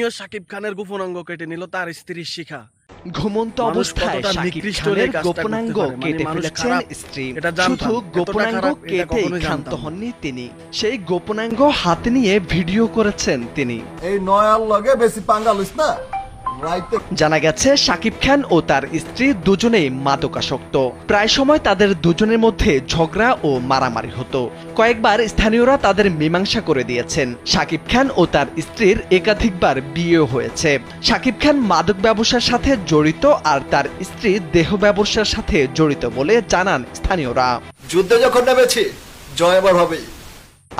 Junior Shakib খানের গোপনাঙ্গ কেটে নিল তার স্ত্রীর শিখা। ঘুমন্ত অবস্থায় শাকিব খানের গোপনাঙ্গ? মানে কেটে ফেলেছেন স্ত্রী। শুধু গোপনাঙ্গ কেটে ক্ষান্ত হননি তিনি। সেই গোপনাঙ্গ হাতে নিয়ে ভিডিও করেছেন তিনি। এই নয়ার লগে বেশি পাঙ্গালিস না? জানা গেছে শাকিব খান ও তার স্ত্রী দুজনেই মাদকাসক্ত। প্রায় সময় তাদের দুজনের মধ্যে ঝগড়া ও মারামারি হতো। কয়েকবার স্থানীয়রা তাদের মীমাংসা করে দিয়েছেন। শাকিব খান ও তার স্ত্রীর একাধিকবার বিয়েও হয়েছে। শাকিব খান মাদক ব্যবসার সাথে জড়িত আর তার স্ত্রী দেহ ব্যবসার সাথে জড়িত বলে জানান স্থানীয়রা। যুদ্ধে যখন নেমেছি, জয় এবার হবেই।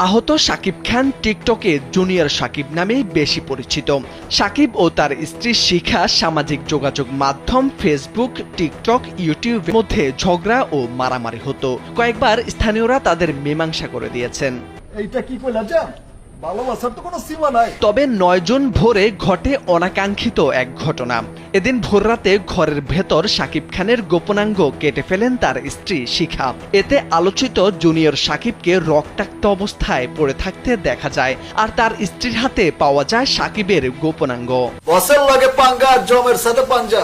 আহত সাকিব খান টিকটকে জুনিয়র সাকিব নামেই বেশি পরিচিত। সাকিব ও তার স্ত্রী শিখা সামাজিক যোগাযোগ মাধ্যম ফেসবুক টিকটক ইউটিউবের মধ্যে ঝগড়া ও মারামারি হতো। কয়েকবার স্থানীয়রা তাদের মীমাংসা করে দিয়েছেন। এইটা কি কইলা ভালোবাসার তো কোনো সীমা নাই। তবে নয় জুন ভোরে ঘটে অনাকাঙ্ক্ষিত এক ঘটনা। এদিন ভোররাতে ঘরের ভেতর শাকিব খানের গোপনাঙ্গ কেটে ফেলেন তার স্ত্রী শিখা। এতে আলোচিত জুনিয়র সাকিবকে রক্তাক্ত অবস্থায় পড়ে থাকতে দেখা যায় আর তার স্ত্রীর হাতে পাওয়া যায় সাকিবের গোপনাঙ্গ। বসের লগে পাঙ্গা জমের সাথে পাঞ্জা।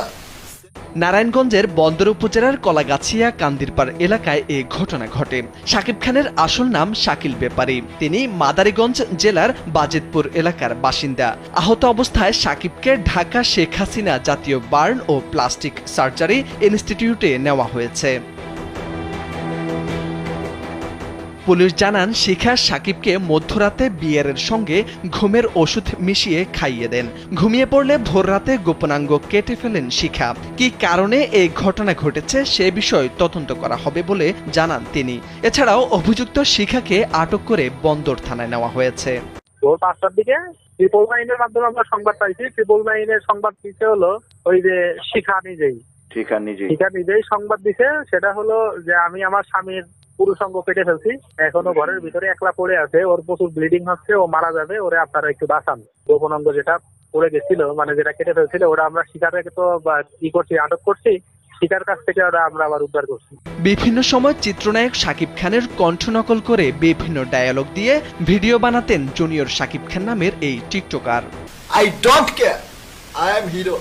নারায়ণগঞ্জের বন্দর উপজেলার কলাগাছিয়া কান্দিরপাড় এলাকায় এ ঘটনা ঘটে। শাকিব খানের আসল নাম শাকিল ব্যাপারী তিনি মাদারীগঞ্জ জেলার বাজেতপুর এলাকার বাসিন্দা। আহত অবস্থায় শাকিবকে ঢাকা শেখ হাসিনা জাতীয় বার্ন ও প্লাস্টিক সার্জারি ইনস্টিটিউটে নেওয়া হয়েছে। পুলিশ জানান শিখা সাকিবকে মধ্যরাতে বিয়ারের সঙ্গে ঘুমের ওষুধ মিশিয়ে খাইয়ে দেন। ঘুমিয়ে পড়লে ভোর রাতে গোপনাঙ্গ কেটে ফেলেন শিখা। কি কারণে এই ঘটনা ঘটেছে সে বিষয় তদন্ত করা হবে বলে জানান তিনি। এছাড়াও অভিযুক্ত শিখাকে আটক করে বন্দর থানায় নেওয়া হয়েছে। ভোর পাঁচটার দিকে ট্রিপল নাইনের মাধ্যমে আমরা সংবাদ পাইছি। ট্রিপল নাইনের সংবাদ দিতে হলো ওই যে শিখা নিজেই। ঠিকা নিজে শিখা নিজেই সংবাদ দিছে। সেটা হলো যে আমি আমার স্বামীর পুরুষাঙ্গ কেটে ফেলছি। এখনও ঘরের ভিতরে একলা পড়ে আছে ওর প্রচুর ব্লিডিং হচ্ছে ও মারা যাবে ওরে আপনারা একটু বাঁচান। গোপন অঙ্গ যেটা পড়ে গেছিল মানে যেটা কেটে ফেলছিল ওটা আমরা শিকারকে তো কি করছি আটক করছি শিকার কাছ থেকে ওরা আমরা আবার উদ্ধার করছি। বিভিন্ন সময় চিত্রনায়ক শাকিব খানের কণ্ঠ নকল করে বিভিন্ন ডায়ালগ দিয়ে ভিডিও বানাতেন জুনিয়র শাকিব খান নামের এই TikToker. I don't care I am hero